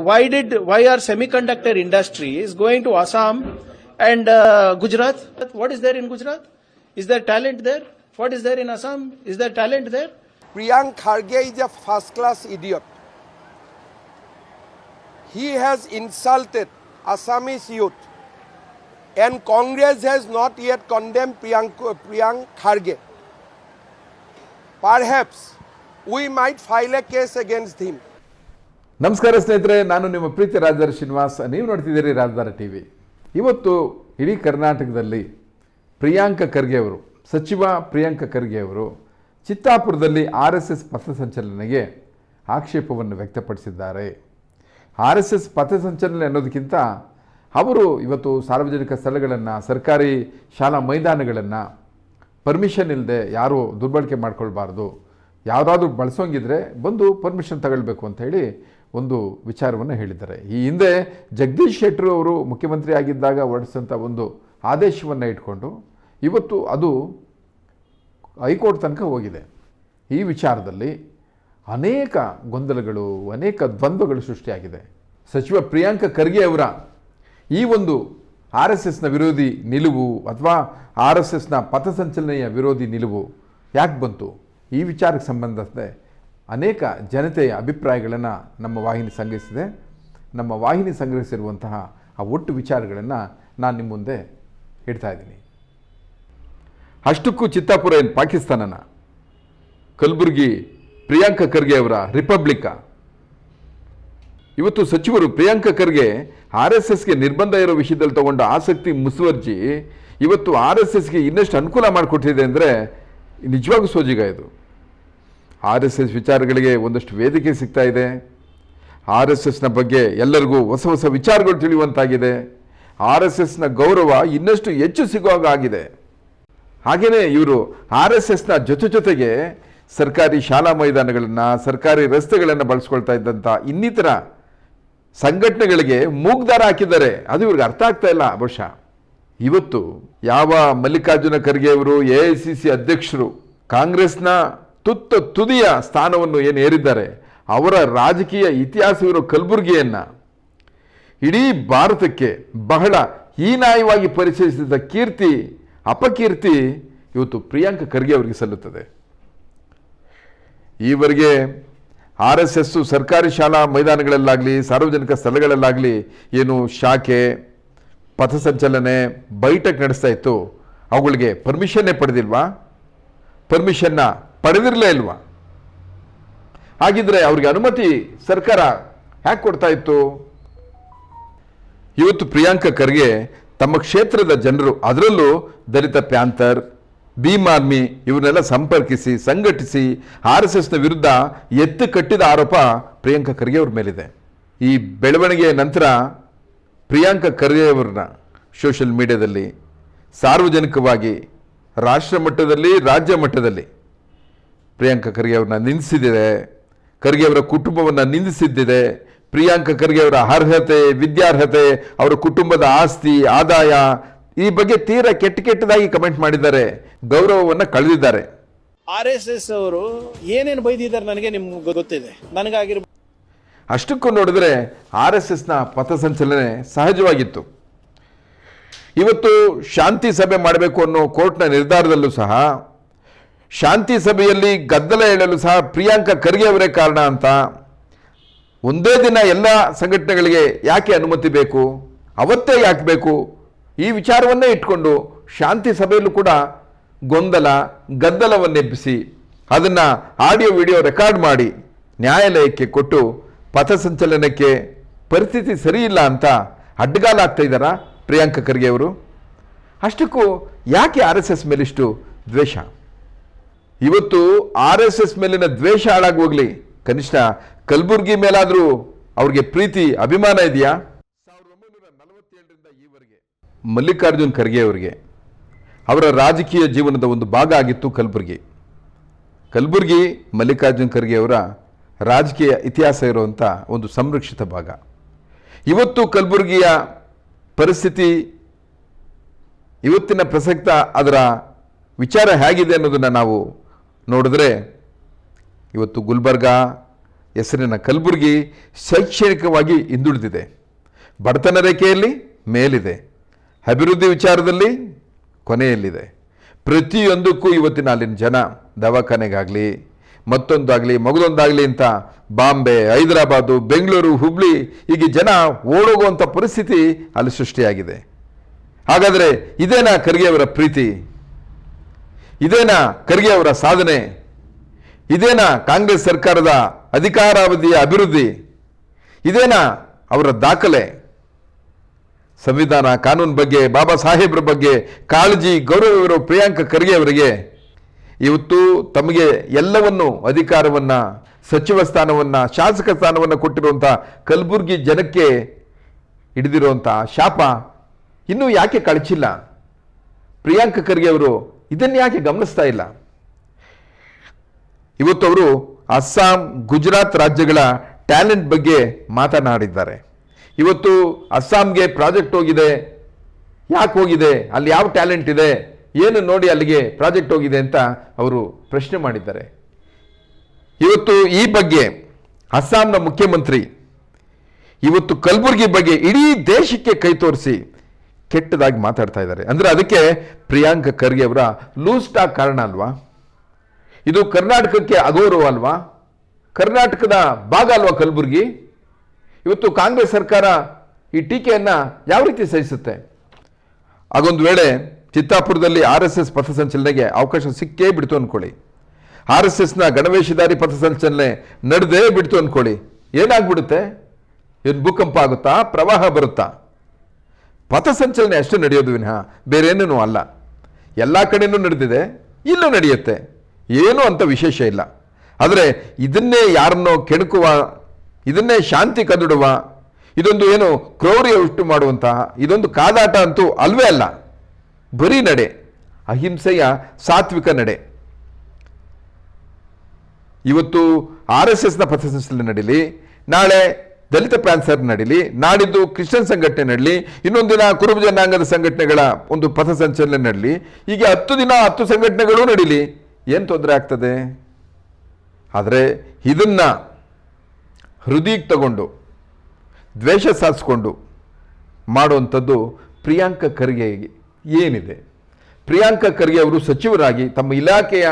Why did why are semiconductor industry is going to Assam and uh, Gujarat? What is there in Gujarat? Is there talent there? What is there in Assam? Is there talent there? Priyank Kharge is a first class idiot. He has insulted Assamese youth. And Congress has not yet condemned Priyank, Priyank Kharge. Perhaps we might file a case against him. ನಮಸ್ಕಾರ ಸ್ನೇಹಿತರೆ, ನಾನು ನಿಮ್ಮ ಪ್ರೀತಿ ರಾಜಧಾರ ಶ್ರೀನಿವಾಸ್. ನೀವು ನೋಡ್ತಿದ್ದೀರಿ ರಾಜಧಾರ T V. ಇವತ್ತು ಇಡೀ ಕರ್ನಾಟಕದಲ್ಲಿ ಪ್ರಿಯಾಂಕ ಖರ್ಗೆ ಅವರು, ಸಚಿವ ಪ್ರಿಯಾಂಕ ಖರ್ಗೆ ಅವರು ಚಿತ್ತಾಪುರದಲ್ಲಿ ಆರ್ ಎಸ್ ಎಸ್ ಪಥಸಂಚಲನೆಗೆ ಆಕ್ಷೇಪವನ್ನು ವ್ಯಕ್ತಪಡಿಸಿದ್ದಾರೆ. ಆರ್ ಎಸ್ ಎಸ್ ಪಥಸಂಚಲನೆ ಅನ್ನೋದಕ್ಕಿಂತ ಅವರು ಇವತ್ತು ಸಾರ್ವಜನಿಕ ಸ್ಥಳಗಳನ್ನು, ಸರ್ಕಾರಿ ಶಾಲಾ ಮೈದಾನಗಳನ್ನು ಪರ್ಮಿಷನ್ ಇಲ್ಲದೆ ಯಾರೂ ದುರ್ಬಳಕೆ ಮಾಡ್ಕೊಳ್ಬಾರ್ದು. ಯಾವುದಾದ್ರೂ ಬಳಸೋಂಗಿದ್ರೆ ಬಂದು ಪರ್ಮಿಷನ್ ತಗೊಳ್ಬೇಕು ಅಂತ ಹೇಳಿ ಒಂದು ವಿಚಾರವನ್ನು ಹೇಳಿದ್ದಾರೆ. ಈ ಹಿಂದೆ ಜಗದೀಶ್ ಶೆಟ್ಟರು ಅವರು ಮುಖ್ಯಮಂತ್ರಿ ಆಗಿದ್ದಾಗ ಹೊರಡಿಸಿದಂಥ ಒಂದು ಆದೇಶವನ್ನು ಇಟ್ಕೊಂಡು ಇವತ್ತು ಅದು ಹೈಕೋರ್ಟ್ ತನಕ ಹೋಗಿದೆ. ಈ ವಿಚಾರದಲ್ಲಿ ಅನೇಕ ಗೊಂದಲಗಳು, ಅನೇಕ ದ್ವಂದ್ವಗಳು ಸೃಷ್ಟಿಯಾಗಿದೆ. ಸಚಿವ ಪ್ರಿಯಾಂಕ ಖರ್ಗೆ ಅವರ ಈ ಒಂದು ಆರ್ ಎಸ್ ಎಸ್ನ ವಿರೋಧಿ ನಿಲುವು ಅಥವಾ ಆರ್ ಎಸ್ ಎಸ್ನ ಪಥಸಂಚಲನೆಯ ವಿರೋಧಿ ನಿಲುವು ಯಾಕೆ ಬಂತು? ಈ ವಿಚಾರಕ್ಕೆ ಸಂಬಂಧಿಸಿದೆ ಅನೇಕ ಜನತೆಯ ಅಭಿಪ್ರಾಯಗಳನ್ನು ನಮ್ಮ ವಾಹಿನಿ ಸಂಗ್ರಹಿಸಿದೆ. ನಮ್ಮ ವಾಹಿನಿ ಸಂಗ್ರಹಿಸಿರುವಂತಹ ಆ ಒಟ್ಟು ವಿಚಾರಗಳನ್ನು ನಾನು ನಿಮ್ಮ ಮುಂದೆ ಇಡ್ತಾ ಇದ್ದೀನಿ. ಅಷ್ಟಕ್ಕೂ ಚಿತ್ತಾಪುರ ಏನು ಪಾಕಿಸ್ತಾನನ? ಕಲಬುರಗಿ ಪ್ರಿಯಾಂಕ ಖರ್ಗೆ ಅವರ ರಿಪಬ್ಲಿಕ? ಇವತ್ತು ಸಚಿವರು ಪ್ರಿಯಾಂಕ ಖರ್ಗೆ ಆರ್ ಎಸ್ ಎಸ್ಗೆ ನಿರ್ಬಂಧ ಇರೋ ವಿಷಯದಲ್ಲಿ ತಗೊಂಡ ಆಸಕ್ತಿ ಮುಸುವರ್ಜಿ ಇವತ್ತು ಆರ್ ಎಸ್ ಎಸ್ಗೆ ಇನ್ನಷ್ಟು ಅನುಕೂಲ ಮಾಡಿಕೊಟ್ಟಿದೆ ಅಂದರೆ ನಿಜವಾಗೂ ಸೋಜಿಗ ಇದು. ಆರ್ ಎಸ್ ಎಸ್ ವಿಚಾರಗಳಿಗೆ ಒಂದಷ್ಟು ವೇದಿಕೆ ಸಿಗ್ತಾ ಇದೆ. ಆರ್ ಎಸ್ ಎಸ್ನ ಬಗ್ಗೆ ಎಲ್ಲರಿಗೂ ಹೊಸ ಹೊಸ ವಿಚಾರಗಳು ತಿಳಿಯುವಂತಾಗಿದೆ. ಆರ್ ಎಸ್ ಎಸ್ನ ಗೌರವ ಇನ್ನಷ್ಟು ಹೆಚ್ಚು ಸಿಗುವ ಹಾಗಾಗಿದೆ ಹಾಗೆಯೇ ಇವರು ಆರ್ ಎಸ್ ಎಸ್ನ ಜೊತೆ ಜೊತೆಗೆ ಸರ್ಕಾರಿ ಶಾಲಾ ಮೈದಾನಗಳನ್ನು, ಸರ್ಕಾರಿ ರಸ್ತೆಗಳನ್ನು ಬಳಸ್ಕೊಳ್ತಾ ಇದ್ದಂಥ ಇನ್ನಿತರ ಸಂಘಟನೆಗಳಿಗೆ ಮೂಗ್ದಾರ ಹಾಕಿದ್ದಾರೆ. ಅದು ಇವ್ರಿಗೆ ಅರ್ಥ ಆಗ್ತಾ ಇಲ್ಲ ಬಹುಶಃ. ಇವತ್ತು ಯಾವ ಮಲ್ಲಿಕಾರ್ಜುನ ಖರ್ಗೆ ಅವರು ಎ ಐ ಸಿ ಸಿ ಅಧ್ಯಕ್ಷರು, ಕಾಂಗ್ರೆಸ್ನ ತುತ್ತ ತುದಿಯ ಸ್ಥಾನವನ್ನು ಏನು ಏರಿದ್ದಾರೆ? ಅವರ ರಾಜಕೀಯ ಇತಿಹಾಸವಿರೋ ಕಲಬುರಗಿಯನ್ನು. ಇಡೀ ಭಾರತಕ್ಕೆ ಬಹಳ ಹೀನಾಯವಾಗಿ ಪರಿಚಯಿಸಿದ ಕೀರ್ತಿ, ಅಪಕೀರ್ತಿ ಇವತ್ತು ಪ್ರಿಯಾಂಕ ಖರ್ಗೆ ಅವರಿಗೆ ಸಲ್ಲುತ್ತದೆ. ಈವರೆಗೆ ಆರ್ ಎಸ್ ಎಸ್ಸು ಸರ್ಕಾರಿ ಶಾಲಾ ಮೈದಾನಗಳಲ್ಲಾಗಲಿ, ಸಾರ್ವಜನಿಕ ಸ್ಥಳಗಳಲ್ಲಾಗಲಿ ಏನು ಶಾಖೆ ಪಥಸಂಚಲನೆ ಬೈಟಕ್ ನಡೆಸ್ತಾ ಇತ್ತು. ಅವುಗಳಿಗೆ ಪರ್ಮಿಷನ್ನೇ ಪಡೆದಿಲ್ವಾ? ಪರ್ಮಿಷನ್ನ ಪಡೆದಿರಲೇ ಇಲ್ವಾ? ಹಾಗಿದ್ರೆ ಅವ್ರಿಗೆ ಅನುಮತಿ ಸರ್ಕಾರ ಹ್ಯಾಕ್ ಕೊಡ್ತಾ ಇತ್ತು? ಇವತ್ತು ಪ್ರಿಯಾಂಕ ಖರ್ಗೆ ತಮ್ಮ ಕ್ಷೇತ್ರದ ಜನರು, ಅದರಲ್ಲೂ ದಲಿತ ಪ್ಯಾಂಥರ್, ಭೀಮ್ ಆರ್ಮಿ ಇವ್ರನ್ನೆಲ್ಲ ಸಂಪರ್ಕಿಸಿ, ಸಂಘಟಿಸಿ, ಆರ್ ಎಸ್ ಎಸ್ನ ವಿರುದ್ಧ ಎತ್ತು ಕಟ್ಟಿದ ಆರೋಪ ಪ್ರಿಯಾಂಕ ಖರ್ಗೆ ಅವ್ರ ಮೇಲಿದೆ. ಈ ಬೆಳವಣಿಗೆಯ ನಂತರ ಪ್ರಿಯಾಂಕ ಖರ್ಗೆ ಅವ್ರನ್ನ ಸೋಷಿಯಲ್ ಮೀಡಿಯಾದಲ್ಲಿ ಸಾರ್ವಜನಿಕವಾಗಿ ರಾಷ್ಟ್ರ ಮಟ್ಟದಲ್ಲಿ, ರಾಜ್ಯ ಮಟ್ಟದಲ್ಲಿ ಪ್ರಿಯಾಂಕ ಖರ್ಗೆ ಅವ್ರನ್ನ ನಿಂದಿಸಿದ್ದಿದೆ ಖರ್ಗೆ ಅವರ ಕುಟುಂಬವನ್ನು ನಿಂದಿಸಿದ್ದಿದೆ. ಪ್ರಿಯಾಂಕ ಖರ್ಗೆ ಅವರ ಅರ್ಹತೆ ವಿದ್ಯಾರ್ಹತೆ ಅವರ ಕುಟುಂಬದ ಆಸ್ತಿ ಆದಾಯ ಈ ಬಗ್ಗೆ ತೀರಾ ಕೆಟ್ಟ ಕೆಟ್ಟದಾಗಿ ಕಮೆಂಟ್ ಮಾಡಿದ್ದಾರೆ. ಗೌರವವನ್ನು ಕಳೆದಿದ್ದಾರೆ. ಆರ್ ಎಸ್ ಎಸ್ ಅವರು ಏನೇನು ಬೈದಿದ್ದಾರೆ ನನಗೆ ನಿಮ್ಗೆ ಗೊತ್ತಿದೆ. ನನಗಾಗಿರ್ ಅಷ್ಟಕ್ಕೂ ನೋಡಿದ್ರೆ ಆರ್ ಎಸ್ ಎಸ್ನ ಪಥಸಂಚಲನೆ ಸಹಜವಾಗಿತ್ತು. ಇವತ್ತು ಶಾಂತಿ ಸಭೆ ಮಾಡಬೇಕು ಅನ್ನೋ ಕೋರ್ಟ್ನ ನಿರ್ಧಾರದಲ್ಲೂ ಸಹ ಶಾಂತಿ ಸಭೆಯಲ್ಲಿ ಗದ್ದಲ ಹೇಳಲು ಸಹ ಪ್ರಿಯಾಂಕ ಖರ್ಗೆ ಅವರೇ ಕಾರಣ ಅಂತ. ಒಂದೇ ದಿನ ಎಲ್ಲ ಸಂಘಟನೆಗಳಿಗೆ ಯಾಕೆ ಅನುಮತಿ ಬೇಕು? ಅವತ್ತೇ ಯಾಕೆ ಬೇಕು? ಈ ವಿಚಾರವನ್ನೇ ಇಟ್ಕೊಂಡು ಶಾಂತಿ ಸಭೆಯಲ್ಲೂ ಕೂಡ ಗೊಂದಲ, ಗದ್ದಲವನ್ನೆಬ್ಬಿಸಿ ಅದನ್ನು ಆಡಿಯೋ, ವಿಡಿಯೋ ರೆಕಾರ್ಡ್ ಮಾಡಿ ನ್ಯಾಯಾಲಯಕ್ಕೆ ಕೊಟ್ಟು ಪಥಸಂಚಲನಕ್ಕೆ ಪರಿಸ್ಥಿತಿ ಸರಿಯಿಲ್ಲ ಅಂತ ಅಡ್ಡಗಾಲ ಆಗ್ತಾ ಇದ್ದಾರಾ ಪ್ರಿಯಾಂಕ ಖರ್ಗೆ ಅವರು? ಅಷ್ಟಕ್ಕೂ ಯಾಕೆ ಆರ್ ಎಸ್ ಎಸ್ ಮೇಲಿಷ್ಟು ದ್ವೇಷ? ಇವತ್ತು ಆರ್ ಎಸ್ ಎಸ್ ಮೇಲಿನ ದ್ವೇಷ ಹಾಳಾಗಿ ಹೋಗ್ಲಿ. ಕನಿಷ್ಠ ಕಲಬುರ್ಗಿ ಮೇಲಾದರೂ ಅವ್ರಿಗೆ ಪ್ರೀತಿ, ಅಭಿಮಾನ ಇದೆಯಾ? ಸಾವಿರದ ಒಂಬೈನೂರ ಮಲ್ಲಿಕಾರ್ಜುನ್ ಖರ್ಗೆ ಅವರಿಗೆ ಅವರ ರಾಜಕೀಯ ಜೀವನದ ಒಂದು ಭಾಗ ಆಗಿತ್ತು ಕಲಬುರ್ಗಿ. ಕಲಬುರ್ಗಿ ಮಲ್ಲಿಕಾರ್ಜುನ್ ಖರ್ಗೆ ಅವರ ರಾಜಕೀಯ ಇತಿಹಾಸ ಇರುವಂಥ ಒಂದು ಸಂರಕ್ಷಿತ ಭಾಗ. ಇವತ್ತು ಕಲಬುರ್ಗಿಯ ಪರಿಸ್ಥಿತಿ, ಇವತ್ತಿನ ಪ್ರಸಕ್ತ ಅದರ ವಿಚಾರ ಹೇಗಿದೆ ಅನ್ನೋದನ್ನು ನಾವು ನೋಡಿದ್ರೆ ಇವತ್ತು ಗುಲ್ಬರ್ಗ ಹೆಸರಿನ ಕಲಬುರಗಿ ಶೈಕ್ಷಣಿಕವಾಗಿ ಹಿಂದುಳಿದಿದೆ. ಬಡತನ ರೇಖೆಯಲ್ಲಿ ಮೇಲಿದೆ. ಅಭಿವೃದ್ಧಿ ವಿಚಾರದಲ್ಲಿ ಕೊನೆಯಲ್ಲಿದೆ. ಪ್ರತಿಯೊಂದಕ್ಕೂ ಇವತ್ತಿನ ಅಲ್ಲಿನ ಜನ ದವಾಖಾನೆಗಾಗಲಿ, ಮತ್ತೊಂದಾಗಲಿ, ಮಗದೊಂದಾಗಲಿ ಅಂತ ಬಾಂಬೆ, ಹೈದರಾಬಾದು, ಬೆಂಗಳೂರು, ಹುಬ್ಳಿ, ಹೀಗೆ ಜನ ಓಡೋಗುವಂಥ ಪರಿಸ್ಥಿತಿ ಅಲ್ಲಿ ಸೃಷ್ಟಿಯಾಗಿದೆ. ಹಾಗಾದರೆ ಇದೇನಾ ಖರ್ಗೆಯವರ ಪ್ರೀತಿ? ಇದೇನಾ ಖರ್ಗೆ ಅವರ ಸಾಧನೆ? ಇದೇನಾ ಕಾಂಗ್ರೆಸ್ ಸರ್ಕಾರದ ಅಧಿಕಾರಾವಧಿಯ ಅಭಿವೃದ್ಧಿ? ಇದೇನಾ ಅವರ ದಾಖಲೆ? ಸಂವಿಧಾನ ಕಾನೂನು ಬಗ್ಗೆ, ಬಾಬಾ ಸಾಹೇಬ್ರ ಬಗ್ಗೆ ಕಾಳಜಿ ಗೌರವವಿರೋ ಪ್ರಿಯಾಂಕ ಖರ್ಗೆ ಅವರಿಗೆ ಇವತ್ತು ತಮಗೆ ಎಲ್ಲವನ್ನು ಅಧಿಕಾರವನ್ನು, ಸಚಿವ ಸ್ಥಾನವನ್ನು, ಶಾಸಕ ಸ್ಥಾನವನ್ನು ಕೊಟ್ಟಿರುವಂಥ ಕಲಬುರಗಿ ಜನಕ್ಕೆ ಹಿಡಿದಿರುವಂಥ ಶಾಪ ಇನ್ನೂ ಯಾಕೆ ಕಳಚಿಲ್ಲ? ಪ್ರಿಯಾಂಕ ಖರ್ಗೆ ಅವರು ಇದನ್ನು ಯಾಕೆ ಗಮನಿಸ್ತಾ ಇಲ್ಲ? ಇವತ್ತು ಅವರು ಅಸ್ಸಾಂ, ಗುಜರಾತ್ ರಾಜ್ಯಗಳ ಟ್ಯಾಲೆಂಟ್ ಬಗ್ಗೆ ಮಾತನಾಡಿದ್ದಾರೆ. ಇವತ್ತು ಅಸ್ಸಾಂಗೆ ಪ್ರಾಜೆಕ್ಟ್ ಹೋಗಿದೆ. ಯಾಕೆ ಹೋಗಿದೆ? ಅಲ್ಲಿ ಯಾವ ಟ್ಯಾಲೆಂಟ್ ಇದೆ? ಏನು ನೋಡಿ ಅಲ್ಲಿಗೆ ಪ್ರಾಜೆಕ್ಟ್ ಹೋಗಿದೆ ಅಂತ ಅವರು ಪ್ರಶ್ನೆ ಮಾಡಿದ್ದಾರೆ. ಇವತ್ತು ಈ ಬಗ್ಗೆ ಅಸ್ಸಾಂನ ಮುಖ್ಯಮಂತ್ರಿ, ಇವತ್ತು ಕಲಬುರಗಿ ಬಗ್ಗೆ ಇಡೀ ದೇಶಕ್ಕೆ ಕೈ ತೋರಿಸಿ ಕೆಟ್ಟದಾಗಿ ಮಾತಾಡ್ತಾ ಇದ್ದಾರೆ. ಅಂದರೆ ಅದಕ್ಕೆ ಪ್ರಿಯಾಂಕ ಖರ್ಗೆ ಅವರ ಲೂಸ್ ಟಾಕ್ ಕಾರಣ ಅಲ್ವಾ? ಇದು ಕರ್ನಾಟಕಕ್ಕೆ ಅಗೌರವ ಅಲ್ವಾ? ಕರ್ನಾಟಕದ ಭಾಗ ಅಲ್ವಾ ಕಲಬುರಗಿ? ಇವತ್ತು ಕಾಂಗ್ರೆಸ್ ಸರ್ಕಾರ ಈ ಟೀಕೆಯನ್ನು ಯಾವ ರೀತಿ ಸಹಿಸುತ್ತೆ? ಆಗೊಂದು ವೇಳೆ ಚಿತ್ತಾಪುರದಲ್ಲಿ ಆರ್ ಎಸ್ ಎಸ್ ಪಥಸಂಚಲನೆಗೆ ಅವಕಾಶ ಸಿಕ್ಕೇ ಬಿಡ್ತು ಅಂದ್ಕೊಳ್ಳಿ ಆರ್ ಎಸ್ ಎಸ್ನ ಗಣವೇಶಧಾರಿ ಪಥಸಂಚಲನೆ ನಡೆದೇ ಬಿಡ್ತು ಅಂದ್ಕೊಳ್ಳಿ ಏನಾಗ್ಬಿಡುತ್ತೆ? ಏನು ಭೂಕಂಪ ಆಗುತ್ತಾ? ಪ್ರವಾಹ ಬರುತ್ತಾ? ಪಥಸಂಚಲನೆ ಅಷ್ಟೇ ನಡೆಯೋದು ವಿನಃ ಬೇರೇನೂ ಅಲ್ಲ. ಎಲ್ಲ ಕಡೆಯೂ ನಡೆದಿದೆ, ಇಲ್ಲೂ ನಡೆಯುತ್ತೆ. ಏನೂ ಅಂತ ವಿಶೇಷ ಇಲ್ಲ. ಆದರೆ ಇದನ್ನೇ ಯಾರನ್ನೋ ಕೆಣಕುವ, ಇದನ್ನೇ ಶಾಂತಿ ಕದಡುವ, ಇದೊಂದು ಏನು ಕ್ರೌರ್ಯ ಉಷ್ಟು ಮಾಡುವಂತಹ ಇದೊಂದು ಕಾದಾಟ ಅಂತೂ ಅಲ್ವೇ ಅಲ್ಲ. ಬರೀ ನಡೆ, ಅಹಿಂಸೆಯ ಸಾತ್ವಿಕ ನಡೆ. ಇವತ್ತು ಆರ್ ಎಸ್ ಎಸ್ನ ಪಥಸಂಚಲನೆ ನಡೀಲಿ. ನಾಳೆ ದಲಿತ ಪ್ಯಾನ್ಸರ್ ನಡೀಲಿ, ನಾಡಿದ್ದು ಕ್ರಿಶ್ಚಿಯನ್ ಸಂಘಟನೆ ನಡಲಿ, ಇನ್ನೊಂದು ದಿನ ಕುರುಬ ಜನಾಂಗದ ಸಂಘಟನೆಗಳ ಒಂದು ಪಥಸಂಚಲನೆ ನಡಲಿ. ಹೀಗೆ ಹತ್ತು ದಿನ ಹತ್ತು ಸಂಘಟನೆಗಳು ನಡೀಲಿ. ಏನು ತೊಂದರೆ ಆಗ್ತದೆ? ಆದರೆ ಇದನ್ನು ಹೃದಯಕ್ಕೆ ತಗೊಂಡು ದ್ವೇಷ ಸಾಧಿಸ್ಕೊಂಡು ಮಾಡುವಂಥದ್ದು ಪ್ರಿಯಾಂಕ ಖರ್ಗೆ ಏನಿದೆ. ಪ್ರಿಯಾಂಕ ಖರ್ಗೆ ಅವರು ಸಚಿವರಾಗಿ ತಮ್ಮ ಇಲಾಖೆಯ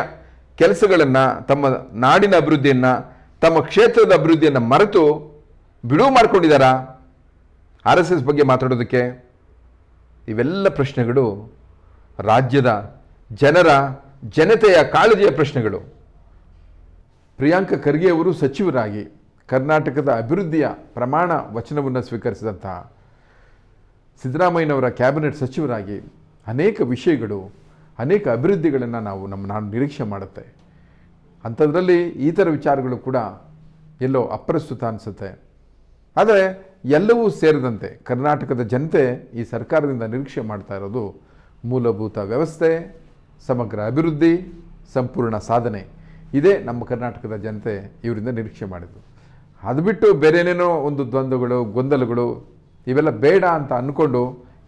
ಕೆಲಸಗಳನ್ನು, ತಮ್ಮ ನಾಡಿನ ಅಭಿವೃದ್ಧಿಯನ್ನು, ತಮ್ಮ ಕ್ಷೇತ್ರದ ಅಭಿವೃದ್ಧಿಯನ್ನು ಮರೆತು ಬಿಡುವು ಮಾಡ್ಕೊಂಡಿದ್ದಾರಾ? ಆರ್ ಎಸ್ ಎಸ್ ಬಗ್ಗೆ ಮಾತಾಡೋದಕ್ಕೆ ಇವೆಲ್ಲ ಪ್ರಶ್ನೆಗಳು ರಾಜ್ಯದ ಜನರ ಜನತೆಯ ಕಾಳಜಿಯ ಪ್ರಶ್ನೆಗಳು. ಪ್ರಿಯಾಂಕ ಖರ್ಗೆ ಅವರು ಸಚಿವರಾಗಿ ಕರ್ನಾಟಕದ ಅಭಿವೃದ್ಧಿಯ ಪ್ರಮಾಣ ವಚನವನ್ನು ಸ್ವೀಕರಿಸಿದಂತಹ ಸಿದ್ದರಾಮಯ್ಯನವರ ಕ್ಯಾಬಿನೆಟ್ ಸಚಿವರಾಗಿ ಅನೇಕ ವಿಷಯಗಳು, ಅನೇಕ ಅಭಿವೃದ್ಧಿಗಳನ್ನು ನಾವು ನಮ್ಮ ನಾನು ನಿರೀಕ್ಷೆ ಮಾಡುತ್ತೆ. ಅಂಥದ್ರಲ್ಲಿ ಈ ಥರ ವಿಚಾರಗಳು ಕೂಡ ಎಲ್ಲೋ ಅಪ್ರಸ್ತುತ ಅನಿಸುತ್ತೆ. ಆದರೆ ಎಲ್ಲವೂ ಸೇರಿದಂತೆ ಕರ್ನಾಟಕದ ಜನತೆ ಈ ಸರ್ಕಾರದಿಂದ ನಿರೀಕ್ಷೆ ಮಾಡ್ತಾ ಇರೋದು ಮೂಲಭೂತ ವ್ಯವಸ್ಥೆ, ಸಮಗ್ರ ಅಭಿವೃದ್ಧಿ, ಸಂಪೂರ್ಣ ಸಾಧನೆ. ಇದೇ ನಮ್ಮ ಕರ್ನಾಟಕದ ಜನತೆ ಇವರಿಂದ ನಿರೀಕ್ಷೆ ಮಾಡಿದ್ದು. ಅದು ಬಿಟ್ಟು ಬೇರೆನೇನೋ ಒಂದು ದ್ವಂದ್ವಗಳು, ಗೊಂದಲಗಳು, ಇವೆಲ್ಲ ಬೇಡ ಅಂತ ಅಂದ್ಕೊಂಡು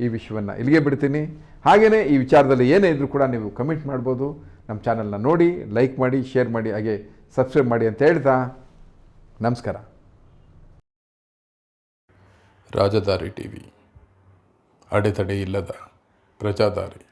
ಈ ವಿಷಯವನ್ನು ಇಲ್ಲಿಗೆ ಬಿಡ್ತೀನಿ. ಹಾಗೆಯೇ ಈ ವಿಚಾರದಲ್ಲಿ ಏನೇ ಇದ್ರೂ ಕೂಡ ನೀವು ಕಮೆಂಟ್ ಮಾಡ್ಬೋದು. ನಮ್ಮ ಚಾನಲ್ನ ನೋಡಿ, ಲೈಕ್ ಮಾಡಿ, ಶೇರ್ ಮಾಡಿ, ಹಾಗೆ ಸಬ್ಸ್ಕ್ರೈಬ್ ಮಾಡಿ ಅಂತ ಹೇಳ್ತಾ ನಮಸ್ಕಾರ. ರಾಜದಾರಿ ಟಿವಿ. ಅಡೆತಡೆ ಇಲ್ಲದ ಪ್ರಜಾದಾರಿ.